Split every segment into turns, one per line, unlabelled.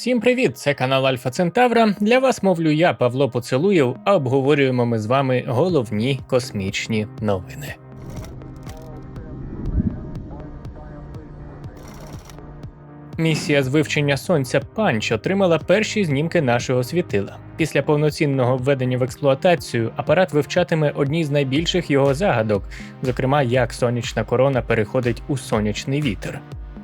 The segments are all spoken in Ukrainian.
Всім привіт! Це канал Альфа Центавра. Для вас мовлю я, Павло Поцелуєв, а обговорюємо ми з вами головні космічні новини. Місія з вивчення сонця Панч отримала перші знімки нашого світила. Після повноцінного введення в експлуатацію апарат вивчатиме одні з найбільших його загадок, зокрема, як сонячна корона переходить у сонячний вітер.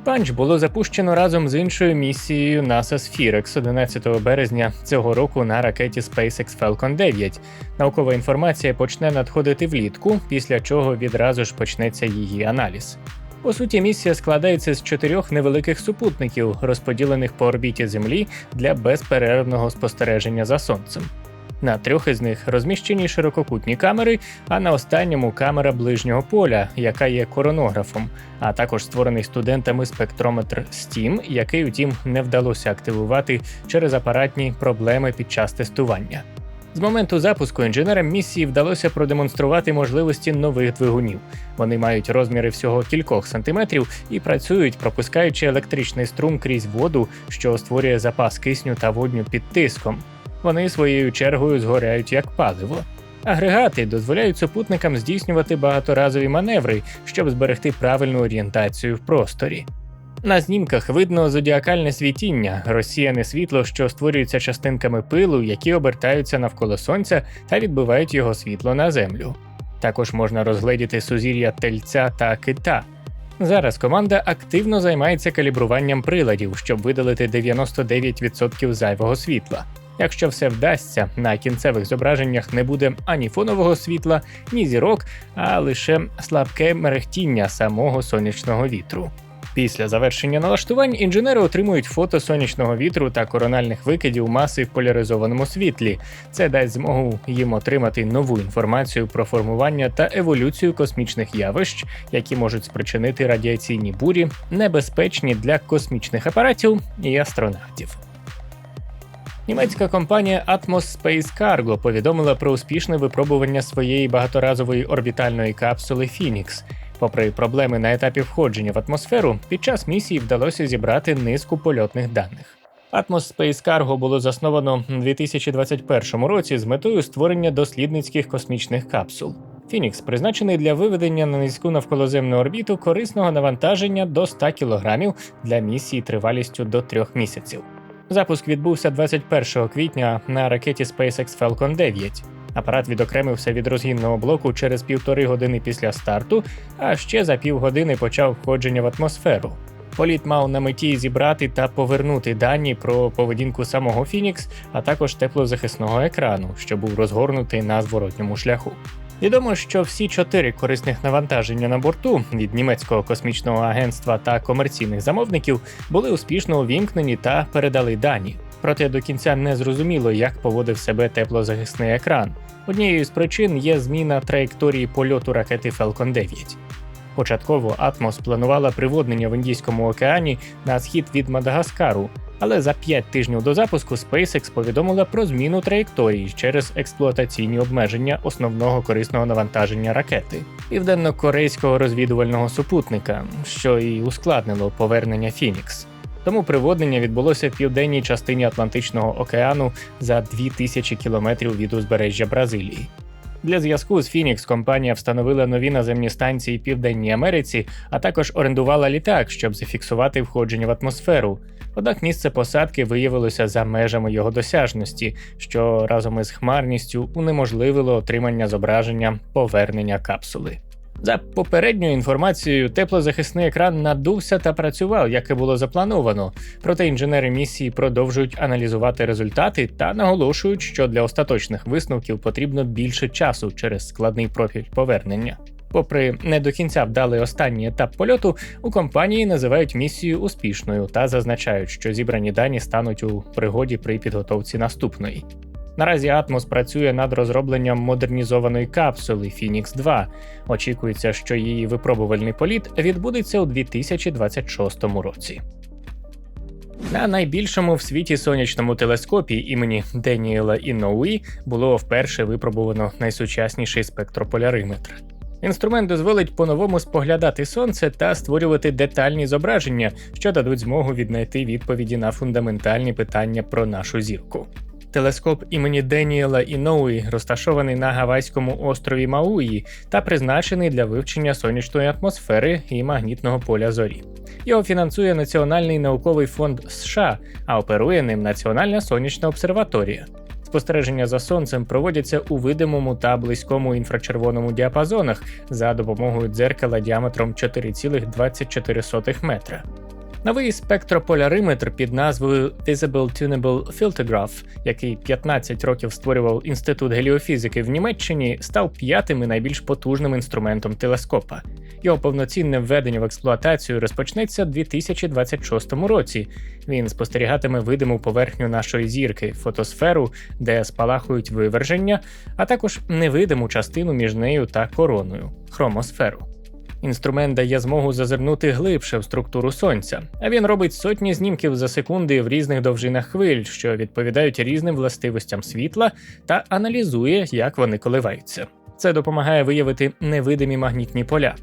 Панч було запущено разом з іншою місією NASA Spherex 11 березня цього року на ракеті SpaceX Falcon 9. Наукова інформація почне надходити влітку, після чого відразу ж почнеться її аналіз. По суті, місія складається з чотирьох невеликих супутників, розподілених по орбіті Землі для безперервного спостереження за сонцем. На трьох із них розміщені ширококутні камери, а на останньому камера ближнього поля, яка є коронографом, а також створений студентами спектрометр STEAM, який, утім, не вдалося активувати через апаратні проблеми під час тестування. З моменту запуску інженерам місії вдалося продемонструвати можливості нових двигунів. Вони мають розміри всього кількох сантиметрів і працюють, пропускаючи електричний струм крізь воду, що створює запас кисню та водню під тиском. Вони своєю чергою згоряють як паливо. Агрегати дозволяють супутникам здійснювати багаторазові маневри, щоб зберегти правильну орієнтацію в просторі. На знімках видно зодіакальне світіння, розсіяне світло, що створюється частинками пилу, які обертаються навколо сонця та відбивають його світло на землю. Також можна розгледіти сузір'я тельця та кита. Зараз команда активно займається калібруванням приладів, щоб видалити 99% зайвого світла. Якщо все вдасться, на кінцевих зображеннях не буде ані фонового світла, ні зірок, а лише слабке мерехтіння самого сонячного вітру. Після завершення налаштувань інженери отримують фото сонячного вітру та корональних викидів маси в поляризованому світлі. Це дасть змогу їм отримати нову інформацію про формування та еволюцію космічних явищ, які можуть спричинити радіаційні бурі, небезпечні для космічних апаратів і астронавтів. Німецька компанія Atmos Space Cargo повідомила про успішне випробування своєї багаторазової орбітальної капсули Phoenix. Попри проблеми на етапі входження в атмосферу, під час місії вдалося зібрати низку польотних даних. Atmos Space Cargo було засновано у 2021 році з метою створення дослідницьких космічних капсул. Фінікс призначений для виведення на низьку навколоземну орбіту корисного навантаження до 100 кг для місії тривалістю до трьох місяців. Запуск відбувся 21 квітня на ракеті SpaceX Falcon 9. Апарат відокремився від розгінного блоку через півтори години після старту, а ще за півгодини почав входження в атмосферу. Політ мав на меті зібрати та повернути дані про поведінку самого Фінікс, а також теплозахисного екрану, що був розгорнутий на зворотньому шляху. Відомо, що всі чотири корисних навантаження на борту від німецького космічного агентства та комерційних замовників були успішно увімкнені та передали дані. Проте до кінця не зрозуміло, як поводив себе теплозахисний екран. Однією з причин є зміна траєкторії польоту ракети Falcon 9. Початково Атмос планувала приводнення в Індійському океані на схід від Мадагаскару, але за 5 тижнів до запуску SpaceX повідомила про зміну траєкторії через експлуатаційні обмеження основного корисного навантаження ракети південно-корейського розвідувального супутника, що і ускладнило повернення Фінікс. Тому приводнення відбулося в південній частині Атлантичного океану за 2000 кілометрів від узбережжя Бразилії. Для зв'язку з Фінікс компанія встановила нові наземні станції Південній Америці, а також орендувала літак, щоб зафіксувати входження в атмосферу. Однак місце посадки виявилося за межами його досяжності, що разом із хмарністю унеможливило отримання зображення повернення капсули. За попередньою інформацією, теплозахисний екран надувся та працював, як і було заплановано. Проте інженери місії продовжують аналізувати результати та наголошують, що для остаточних висновків потрібно більше часу через складний профіль повернення. Попри не до кінця вдалий останній етап польоту, у компанії називають місію успішною та зазначають, що зібрані дані стануть у пригоді при підготовці наступної. Наразі Атмос працює над розробленням модернізованої капсули Phoenix 2. Очікується, що її випробувальний політ відбудеться у 2026 році. На найбільшому в світі сонячному телескопі імені Деніела Інноуї було вперше випробувано найсучасніший спектрополяриметр. Інструмент дозволить по-новому споглядати сонце та створювати детальні зображення, що дадуть змогу віднайти відповіді на фундаментальні питання про нашу зірку. Телескоп імені Деніела Іноуї розташований на Гавайському острові Мауї та призначений для вивчення сонячної атмосфери і магнітного поля зорі. Його фінансує Національний науковий фонд США, а оперує ним Національна сонячна обсерваторія. Спостереження за сонцем проводяться у видимому та близькому інфрачервоному діапазонах за допомогою дзеркала діаметром 4,24 метра. Новий спектрополяриметр під назвою Visible Tunable Filtergraph, який 15 років створював інститут геліофізики в Німеччині, став п'ятим і найбільш потужним інструментом телескопа. Його повноцінне введення в експлуатацію розпочнеться у 2026 році. Він спостерігатиме видиму поверхню нашої зірки, фотосферу, де спалахують виверження, а також невидиму частину між нею та короною хромосферу. Інструмент дає змогу зазирнути глибше в структуру сонця, а він робить сотні знімків за секунди в різних довжинах хвиль, що відповідають різним властивостям світла, та аналізує, як вони коливаються. Це допомагає виявити невидимі магнітні поля.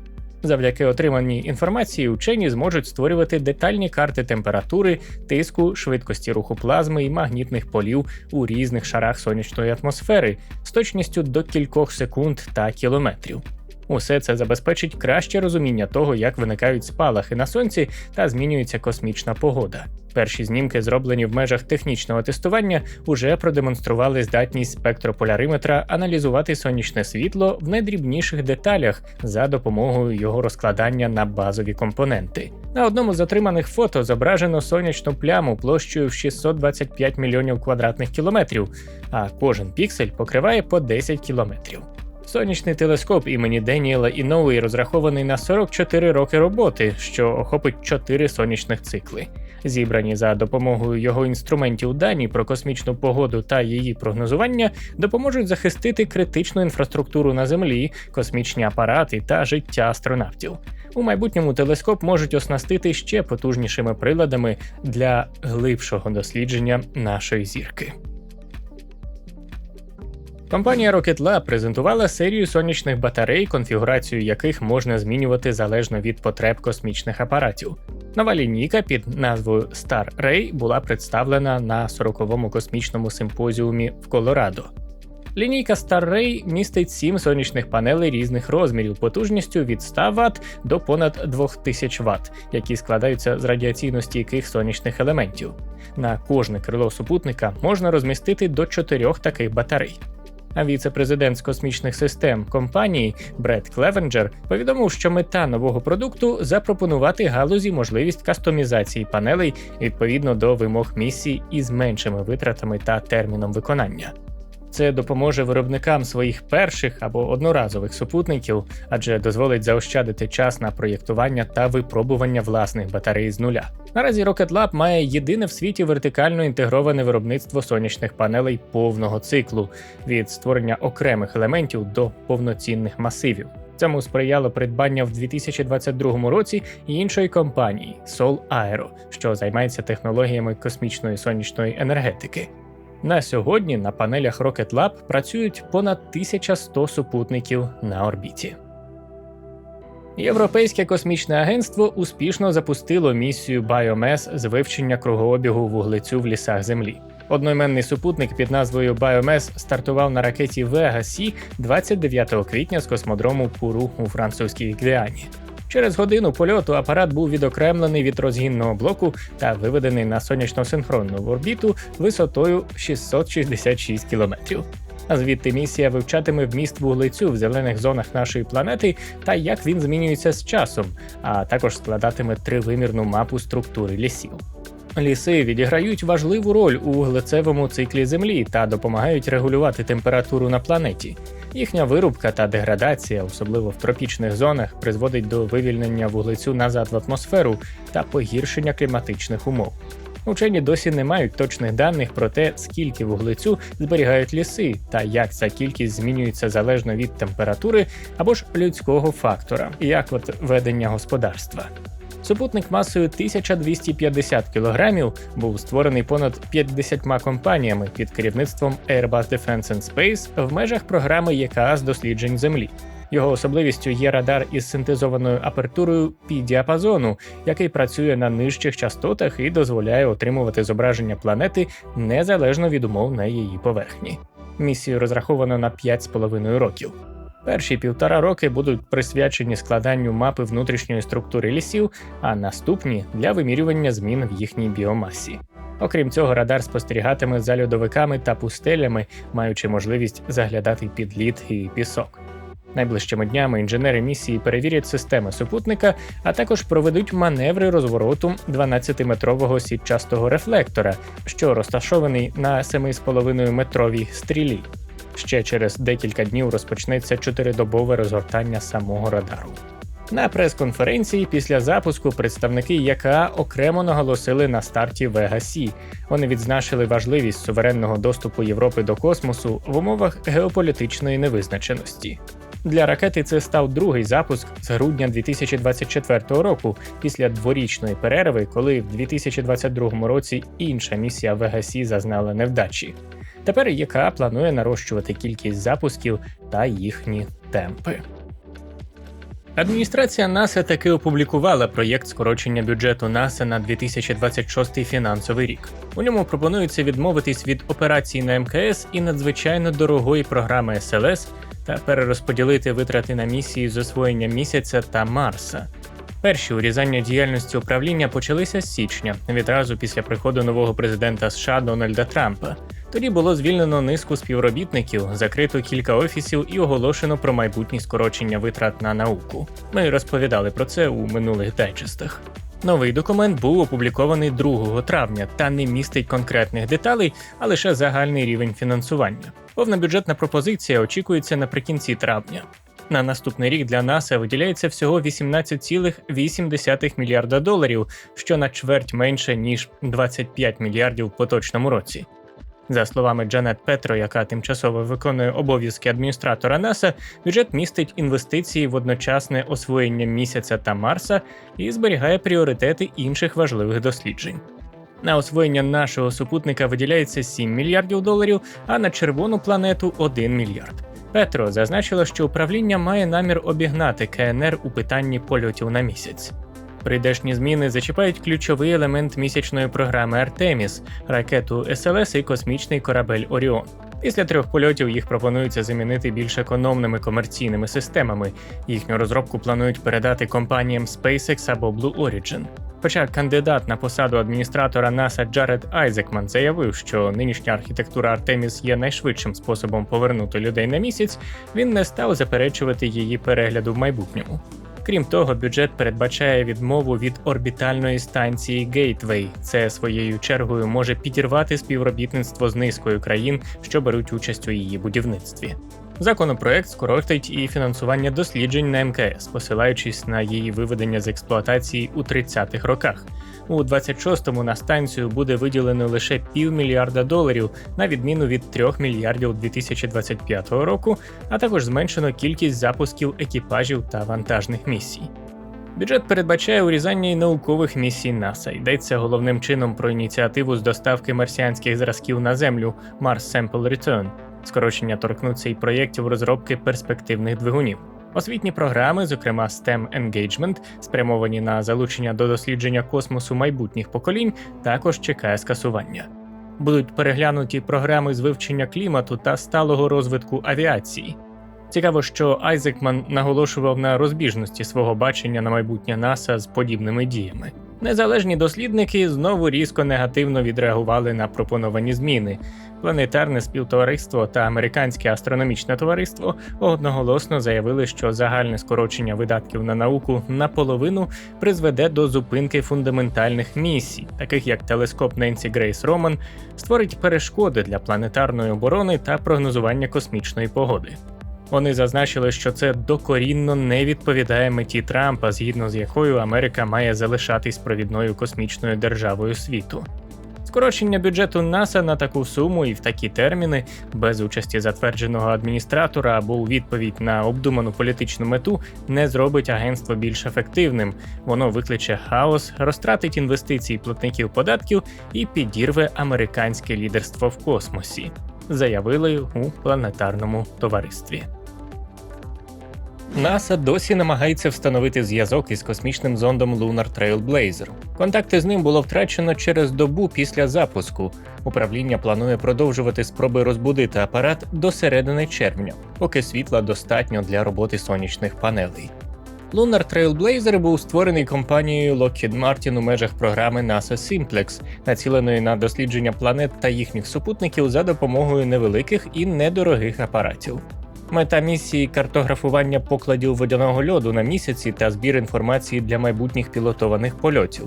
Завдяки отриманій інформації учені зможуть створювати детальні карти температури, тиску, швидкості руху плазми і магнітних полів у різних шарах сонячної атмосфери з точністю до кількох секунд та кілометрів. Усе це забезпечить краще розуміння того, як виникають спалахи на сонці та змінюється космічна погода. Перші знімки, зроблені в межах технічного тестування, уже продемонстрували здатність спектрополяриметра аналізувати сонячне світло в найдрібніших деталях за допомогою його розкладання на базові компоненти. На одному з отриманих фото зображено сонячну пляму площею в 625 мільйонів квадратних кілометрів, а кожен піксель покриває по 10 кілометрів. Сонячний телескоп імені Деніела Іноуї розрахований на 44 роки роботи, що охопить 4 сонячних цикли. Зібрані за допомогою його інструментів дані про космічну погоду та її прогнозування допоможуть захистити критичну інфраструктуру на Землі, космічні апарати та життя астронавтів. У майбутньому телескоп можуть оснастити ще потужнішими приладами для глибшого дослідження нашої зірки. Компанія Rocket Lab презентувала серію сонячних батарей, конфігурацію яких можна змінювати залежно від потреб космічних апаратів. Нова лінійка під назвою Star Ray була представлена на 40-му космічному симпозіумі в Колорадо. Лінійка Star Ray містить 7 сонячних панелей різних розмірів потужністю від 100 Вт до понад 2000 Вт, які складаються з радіаційно стійких сонячних елементів. На кожне крило супутника можна розмістити до 4 таких батарей. А віце-президент з космічних систем компанії Бред Клевенджер повідомив, що мета нового продукту запропонувати галузі можливість кастомізації панелей відповідно до вимог місії із меншими витратами та терміном виконання. Це допоможе виробникам своїх перших або одноразових супутників, адже дозволить заощадити час на проєктування та випробування власних батарей з нуля. Наразі Rocket Lab має єдине в світі вертикально інтегроване виробництво сонячних панелей повного циклу від створення окремих елементів до повноцінних масивів. Цьому сприяло придбання в 2022 році іншої компанії Sol Aero, що займається технологіями космічної сонячної енергетики. На сьогодні на панелях Rocket Lab працюють понад 1100 супутників на орбіті. Європейське космічне агентство успішно запустило місію BioMS з вивчення кругообігу вуглецю в лісах Землі. Одноіменний супутник під назвою BioMS стартував на ракеті Vega C 29 квітня з космодрому Пуру у французькій Гвіані. Через годину польоту апарат був відокремлений від розгінного блоку та виведений на сонячно-синхронну орбіту висотою 666 кілометрів. А звідти місія вивчатиме вміст вуглецю в зелених зонах нашої планети та як він змінюється з часом, а також складатиме тривимірну мапу структури лісів. Ліси відіграють важливу роль у вуглецевому циклі Землі та допомагають регулювати температуру на планеті. Їхня вирубка та деградація, особливо в тропічних зонах, призводить до вивільнення вуглецю назад в атмосферу та погіршення кліматичних умов. Учені досі не мають точних даних про те, скільки вуглецю зберігають ліси та як ця кількість змінюється залежно від температури або ж людського фактора, як от ведення господарства. Супутник масою 1250 кг був створений понад 50 компаніями під керівництвом Airbus Defence and Space в межах програми ЄКА з досліджень Землі. Його особливістю є радар із синтезованою апертурою пі-діапазону, який працює на нижчих частотах і дозволяє отримувати зображення планети незалежно від умов на її поверхні. Місію розраховано на 5,5 років. Перші півтора роки будуть присвячені складанню мапи внутрішньої структури лісів, а наступні для вимірювання змін в їхній біомасі. Окрім цього, радар спостерігатиме за льодовиками та пустелями, маючи можливість заглядати під лід і пісок. Найближчими днями інженери місії перевірять системи супутника, а також проведуть маневри розвороту 12-метрового сітчастого рефлектора, що розташований на 7,5 метровій стрілі. Ще через декілька днів розпочнеться чотиридобове розгортання самого радару. На прес-конференції після запуску представники ЯКА окремо наголосили на старті Вега Сі. Вони відзначили важливість суверенного доступу Європи до космосу в умовах геополітичної невизначеності. Для ракети це став другий запуск з грудня 2024 року, після дворічної перерви, коли в 2022 році інша місія Вега Сі зазнала невдачі. Тепер ЄКА планує нарощувати кількість запусків та їхні темпи. Адміністрація НАСА таки опублікувала проєкт скорочення бюджету НАСА на 2026 фінансовий рік. У ньому пропонується відмовитись від операцій на МКС і надзвичайно дорогої програми СЛС та перерозподілити витрати на місії з освоєння місяця та Марса. Перші урізання діяльності управління почалися з січня, відразу після приходу нового президента США Дональда Трампа. Тоді було звільнено низку співробітників, закрито кілька офісів і оголошено про майбутні скорочення витрат на науку. Ми розповідали про це у минулих дайджестах. Новий документ був опублікований 2 травня та не містить конкретних деталей, а лише загальний рівень фінансування. Повна бюджетна пропозиція очікується наприкінці травня. На наступний рік для НАСА виділяється всього 18,8 мільярда доларів, що на чверть менше ніж 25 мільярдів в поточному році. За словами Джанет Петро, яка тимчасово виконує обов'язки адміністратора НАСА, бюджет містить інвестиції в одночасне освоєння місяця та Марса і зберігає пріоритети інших важливих досліджень. На освоєння нашого супутника виділяється 7 мільярдів доларів, а на червону планету 1 мільярд. Петро зазначила, що управління має намір обігнати КНР у питанні польотів на місяць. Прийдешні зміни зачіпають ключовий елемент місячної програми Артеміс, ракету СЛС і космічний корабель Оріон. Після трьох польотів їх пропонується замінити більш економними комерційними системами. Їхню розробку планують передати компаніям SpaceX або Blue Origin. Хоча кандидат на посаду адміністратора НАСА Джаред Айзекман заявив, що нинішня архітектура Артеміс є найшвидшим способом повернути людей на місяць, він не став заперечувати її перегляду в майбутньому. Крім того, бюджет передбачає відмову від орбітальної станції Гейтвей. Це своєю чергою може підірвати співробітництво з низкою країн, що беруть участь у її будівництві. Законопроект скоротить і фінансування досліджень на МКС, посилаючись на її виведення з експлуатації у 30-х роках. У 26-му на станцію буде виділено лише півмільярда доларів, на відміну від 3 мільярдів 2025 року, а також зменшено кількість запусків екіпажів та вантажних місій. Бюджет передбачає урізання й наукових місій НАСА. Йдеться головним чином про ініціативу з доставки марсіанських зразків на землю Mars Sample Return. Скорочення торкнуться й проєктів розробки перспективних двигунів. Освітні програми, зокрема STEM Engagement, спрямовані на залучення до дослідження космосу майбутніх поколінь, також чекає скасування. Будуть переглянуті програми з вивчення клімату та сталого розвитку авіації. Цікаво, що Айзекман наголошував на розбіжності свого бачення на майбутнє НАСА з подібними діями. Незалежні дослідники знову різко негативно відреагували на пропоновані зміни. Планетарне співтовариство та американське астрономічне товариство одноголосно заявили, що загальне скорочення видатків на науку наполовину призведе до зупинки фундаментальних місій, таких як телескоп Ненсі Грейс Роман, створить перешкоди для планетарної оборони та прогнозування космічної погоди. Вони зазначили, що це докорінно не відповідає меті Трампа, згідно з якою Америка має залишатись провідною космічною державою світу. Скорочення бюджету НАСА на таку суму і в такі терміни, без участі затвердженого адміністратора або у відповідь на обдуману політичну мету, не зробить агентство більш ефективним. Воно викличе хаос, розтратить інвестиції платників податків і підірве американське лідерство в космосі, заявили у планетарному товаристві. НАСА досі намагається встановити зв'язок із космічним зондом Lunar Trailblazer. Контакти з ним було втрачено через добу після запуску. Управління планує продовжувати спроби розбудити апарат до середини червня, поки світла достатньо для роботи сонячних панелей. Lunar Trailblazer був створений компанією Lockheed Martin у межах програми NASA Simplex, націленої на дослідження планет та їхніх супутників за допомогою невеликих і недорогих апаратів. Мета місії картографування покладів водяного льоду на місяці та збір інформації для майбутніх пілотованих польотів.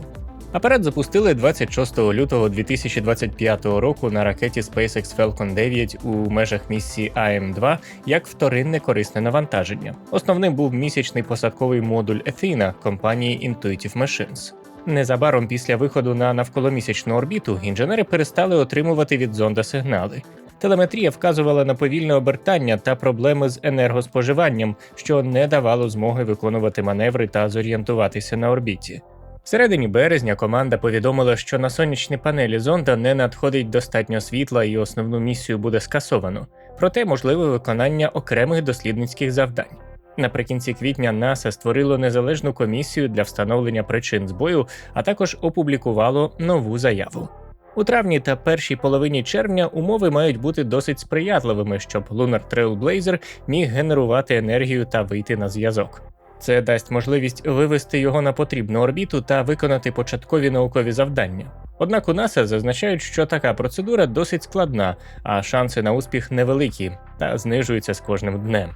Апарат запустили 26 лютого 2025 року на ракеті SpaceX Falcon 9 у межах місії AM-2 як вторинне корисне навантаження. Основним був місячний посадковий модуль Athena компанії Intuitive Machines. Незабаром після виходу на навколомісячну орбіту інженери перестали отримувати від зонда сигнали. Телеметрія вказувала на повільне обертання та проблеми з енергоспоживанням, що не давало змоги виконувати маневри та зорієнтуватися на орбіті. В середині березня команда повідомила, що на сонячні панелі зонда не надходить достатньо світла і основну місію буде скасовано, проте можливе виконання окремих дослідницьких завдань. Наприкінці квітня НАСА створило незалежну комісію для встановлення причин збою, а також опублікувало нову заяву. У травні та першій половині червня умови мають бути досить сприятливими, щоб Lunar Trailblazer міг генерувати енергію та вийти на зв'язок. Це дасть можливість вивести його на потрібну орбіту та виконати початкові наукові завдання. Однак у НАСА зазначають, що така процедура досить складна, а шанси на успіх невеликі та знижуються з кожним днем.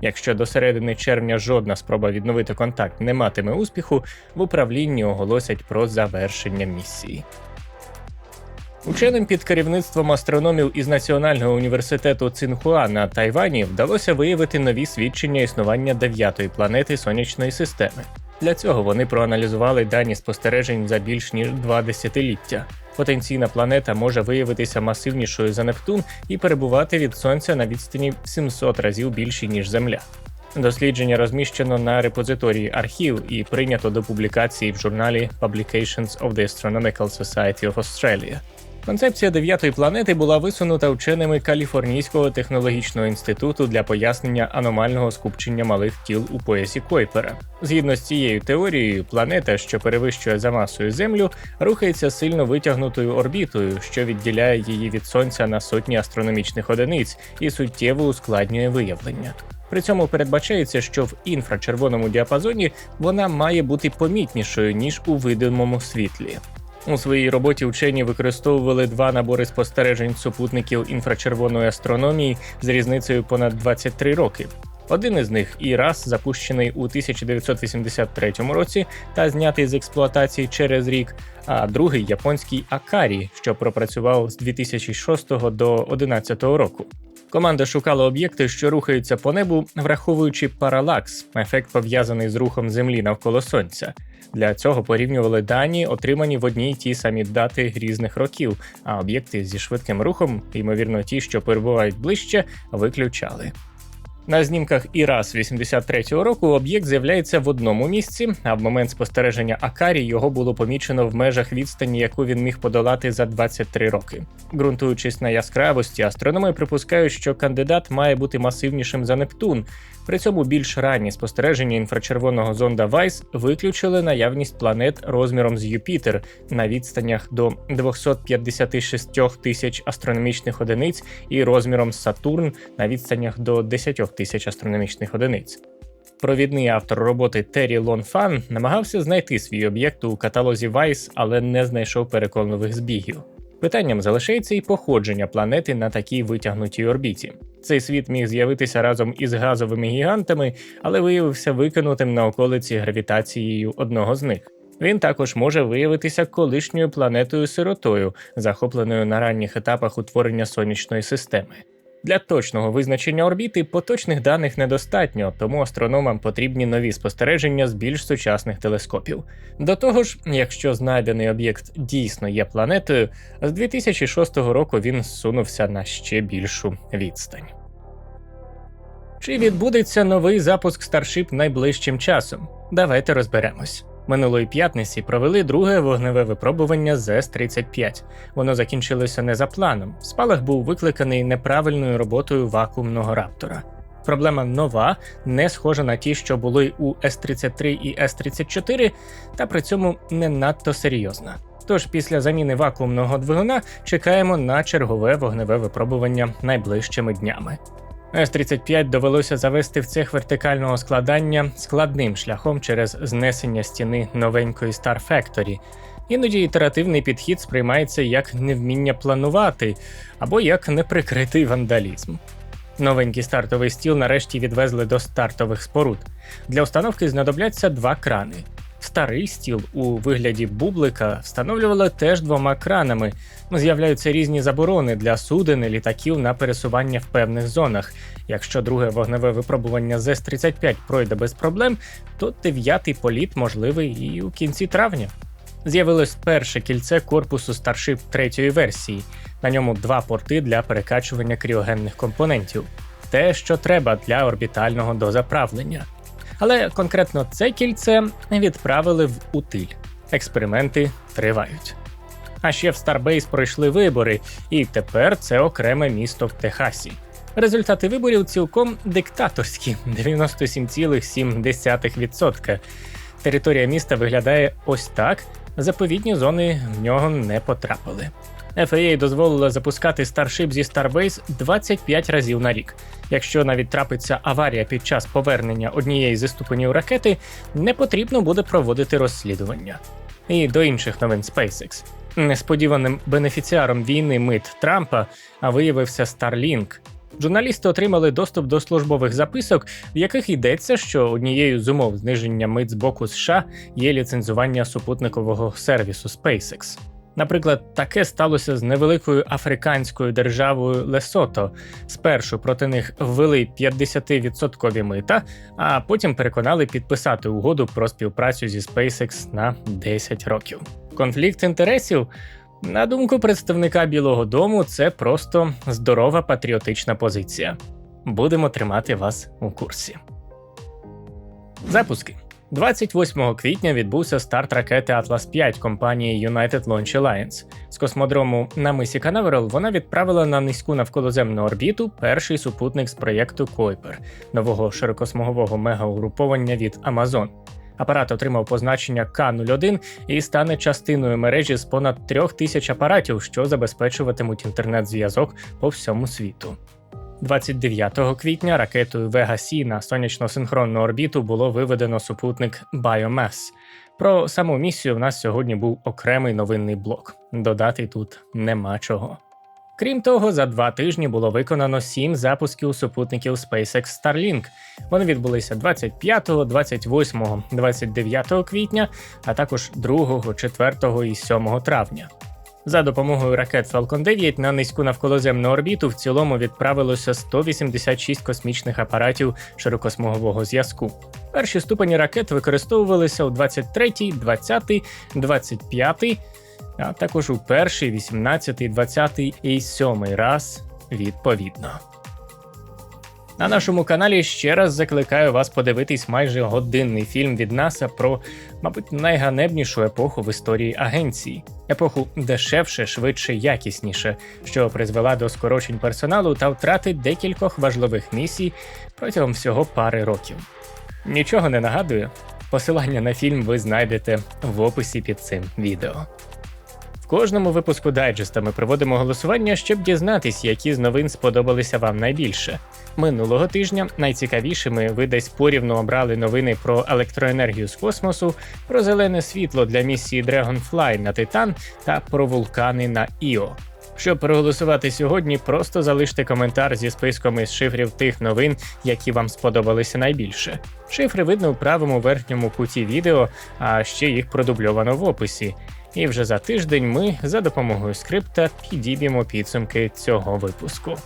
Якщо до середини червня жодна спроба відновити контакт не матиме успіху, в управлінні оголосять про завершення місії. Ученим під керівництвом астрономів із Національного університету Цинхуа на Тайвані вдалося виявити нові свідчення існування дев'ятої планети сонячної системи. Для цього вони проаналізували дані спостережень за більш ніж два десятиліття. Потенційна планета може виявитися масивнішою за Нептун і перебувати від Сонця на відстані в 700 разів більші, ніж Земля. Дослідження розміщено на репозиторії архів і прийнято до публікації в журналі Publications of the Astronomical Society of Australia. Концепція дев'ятої планети була висунута вченими Каліфорнійського технологічного інституту для пояснення аномального скупчення малих тіл у поясі Койпера. Згідно з цією теорією, планета, що перевищує за масою Землю, рухається сильно витягнутою орбітою, що відділяє її від сонця на сотні астрономічних одиниць і суттєво ускладнює виявлення. При цьому передбачається, що в інфрачервоному діапазоні вона має бути помітнішою ніж у видимому світлі. У своїй роботі вчені використовували два набори спостережень супутників інфрачервоної астрономії з різницею понад 23 роки. Один із них ІРАС, запущений у 1983 році та знятий з експлуатації через рік, а другий японський Акарі, що пропрацював з 2006 до 2011 року. Команда шукала об'єкти, що рухаються по небу, враховуючи паралакс, ефект пов'язаний з рухом Землі навколо Сонця. Для цього порівнювали дані, отримані в одній тій самі дати різних років, а об'єкти зі швидким рухом, ймовірно, ті, що перебувають ближче, виключали. На знімках ІРАС 83-го року об'єкт з'являється в одному місці, а в момент спостереження Акарі його було помічено в межах відстані, яку він міг подолати за 23 роки. Ґрунтуючись на яскравості, астрономи припускають, що кандидат має бути масивнішим за Нептун. При цьому більш ранні спостереження інфрачервоного зонда Вайс виключили наявність планет розміром з Юпітер на відстанях до 256 тисяч астрономічних одиниць і розміром з Сатурн на відстанях до 10 тисяч астрономічних одиниць. Провідний автор роботи Террі Лонфан намагався знайти свій об'єкт у каталозі Вайс, але не знайшов переконливих збігів. Питанням залишається і походження планети на такій витягнутій орбіті. Цей світ міг з'явитися разом із газовими гігантами, але виявився викинутим на околиці гравітацією одного з них. Він також може виявитися колишньою планетою сиротою, захопленою на ранніх етапах утворення сонячної системи. Для точного визначення орбіти поточних даних недостатньо, тому астрономам потрібні нові спостереження з більш сучасних телескопів. До того ж, якщо знайдений об'єкт дійсно є планетою, з 2006 року він зсунувся на ще більшу відстань. Чи відбудеться новий запуск Starship найближчим часом? Давайте розберемось. Минулої п'ятниці провели друге вогневе випробування з С-35. Воно закінчилося не за планом. Спалах був викликаний неправильною роботою вакуумного раптора. Проблема нова, не схожа на ті, що були у С-33 і С-34, та при цьому не надто серйозна. Тож після заміни вакуумного двигуна чекаємо на чергове вогневе випробування найближчими днями. С-35 довелося завести в цех вертикального складання складним шляхом через знесення стіни новенької Star Factory. Іноді ітеративний підхід сприймається як невміння планувати або як неприкритий вандалізм. Новенький стартовий стіл нарешті відвезли до стартових споруд. Для установки знадобляться два крани. Старий стіл у вигляді бублика встановлювали теж двома кранами. З'являються різні заборони для суден і літаків на пересування в певних зонах. Якщо друге вогневе випробування з С-35 пройде без проблем, то дев'ятий політ можливий і у кінці травня. З'явилось перше кільце корпусу Starship третьої версії. На ньому два порти для перекачування кріогенних компонентів, те, що треба для орбітального дозаправлення. Але конкретно це кільце відправили в утиль. Експерименти тривають. А ще в Starbase пройшли вибори, і тепер це окреме місто в Техасі. Результати виборів цілком диктаторські 97,7%. Територія міста виглядає ось так. Заповідні зони в нього не потрапили. FAA дозволила запускати Starship зі Starbase 25 разів на рік. Якщо навіть трапиться аварія під час повернення однієї зі ступенів ракети, не потрібно буде проводити розслідування. І до інших новин SpaceX. Несподіваним бенефіціаром війни мит Трампа а виявився Starlink. Журналісти отримали доступ до службових записок, в яких йдеться, що однією з умов зниження мит з боку США є ліцензування супутникового сервісу SpaceX. Наприклад, таке сталося з невеликою африканською державою Лесото. Спершу проти них ввели 50% мита, а потім переконали підписати угоду про співпрацю зі SpaceX на 10 років. Конфлікт інтересів. На думку представника Білого Дому, це просто здорова патріотична позиція. Будемо тримати вас у курсі. Запуски. 28 квітня відбувся старт ракети Atlas 5 компанії United Launch Alliance. З космодрому на мисі Канаверал вона відправила на низьку навколоземну орбіту перший супутник з проєкту Kuiper – нового широкосмугового мегаугруповання від Amazon. Апарат отримав позначення К-01 і стане частиною мережі з понад трьох тисяч апаратів, що забезпечуватимуть інтернет-зв'язок по всьому світу. 29 квітня ракетою Vega C на сонячно-синхронну орбіту було виведено супутник Biomass. Про саму місію в нас сьогодні був окремий новинний блок. Додати тут нема чого. Крім того, за два тижні було виконано сім запусків супутників SpaceX Starlink. Вони відбулися 25, 28, 29 квітня, а також 2, 4 і 7 травня. За допомогою ракет Falcon 9 на низьку навколоземну орбіту в цілому відправилося 186 космічних апаратів широкосмугового зв'язку. Перші ступені ракет використовувалися у 23, 20, 25, а також у перший, 18, 20 і 7 раз відповідно. На нашому каналі ще раз закликаю вас подивитись майже годинний фільм від НАСА про, мабуть, найганебнішу епоху в історії агенції, епоху дешевше, швидше, якісніше, що призвела до скорочень персоналу та втрати декількох важливих місій протягом всього пари років. Нічого не нагадую. Посилання на фільм ви знайдете в описі під цим відео. Кожному випуску дайджеста ми проводимо голосування, щоб дізнатись, які з новин сподобалися вам найбільше. Минулого тижня найцікавішими ви десь порівну обрали новини про електроенергію з космосу, про зелене світло для місії Dragonfly на Титан та про вулкани на Іо. Щоб проголосувати сьогодні, просто залиште коментар зі списком із шифрів тих новин, які вам сподобалися найбільше. Шифри видно у правому верхньому куті відео, а ще їх продубльовано в описі. І вже за тиждень ми за допомогою скрипта підіб'ємо підсумки цього випуску.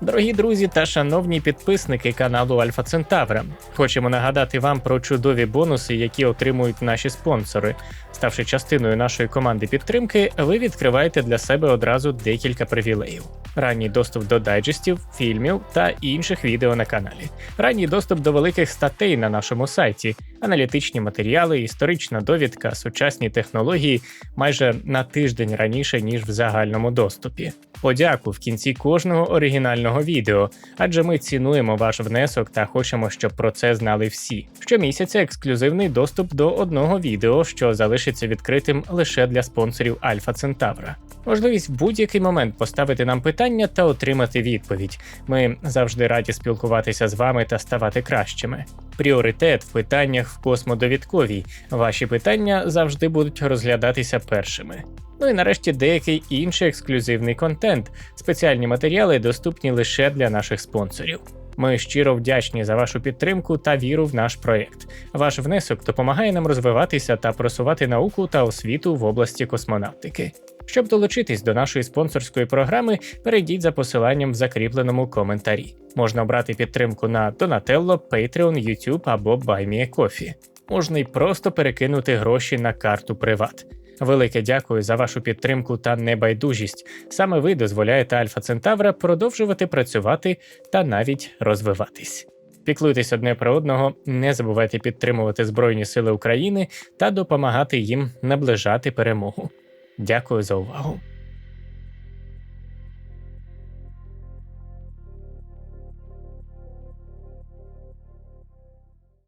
Дорогі друзі та шановні підписники каналу Альфа Центавра, хочемо нагадати вам про чудові бонуси, які отримують наші спонсори. Ставши частиною нашої команди підтримки, ви відкриваєте для себе одразу декілька привілеїв: ранній доступ до дайджестів, фільмів та інших відео на каналі, ранній доступ до великих статей на нашому сайті, аналітичні матеріали, історична довідка, сучасні технології майже на тиждень раніше ніж в загальному доступі. Подяку в кінці кожного оригінального відео, адже ми цінуємо ваш внесок та хочемо, щоб про це знали всі. Щомісяця ексклюзивний доступ до одного відео, що залишиться відкритим лише для спонсорів Альфа Центавра. Можливість в будь-який момент поставити нам питання та отримати відповідь. Ми завжди раді спілкуватися з вами та ставати кращими. Пріоритет в питаннях в космодовідковій. Ваші питання завжди будуть розглядатися першими. Ну і нарешті деякий інший ексклюзивний контент. Спеціальні матеріали доступні лише для наших спонсорів. Ми щиро вдячні за вашу підтримку та віру в наш проєкт. Ваш внесок допомагає нам розвиватися та просувати науку та освіту в області космонавтики. Щоб долучитись до нашої спонсорської програми, перейдіть за посиланням в закріпленому коментарі. Можна обрати підтримку на Donatello, Patreon, YouTube або BuyMeACoffee. Можна й просто перекинути гроші на карту Приват. Велике дякую за вашу підтримку та небайдужість. Саме ви дозволяєте Альфа Центавра продовжувати працювати та навіть розвиватись. Піклуйтесь одне про одного, не забувайте підтримувати Збройні Сили України та допомагати їм наближати перемогу. Дякую за увагу.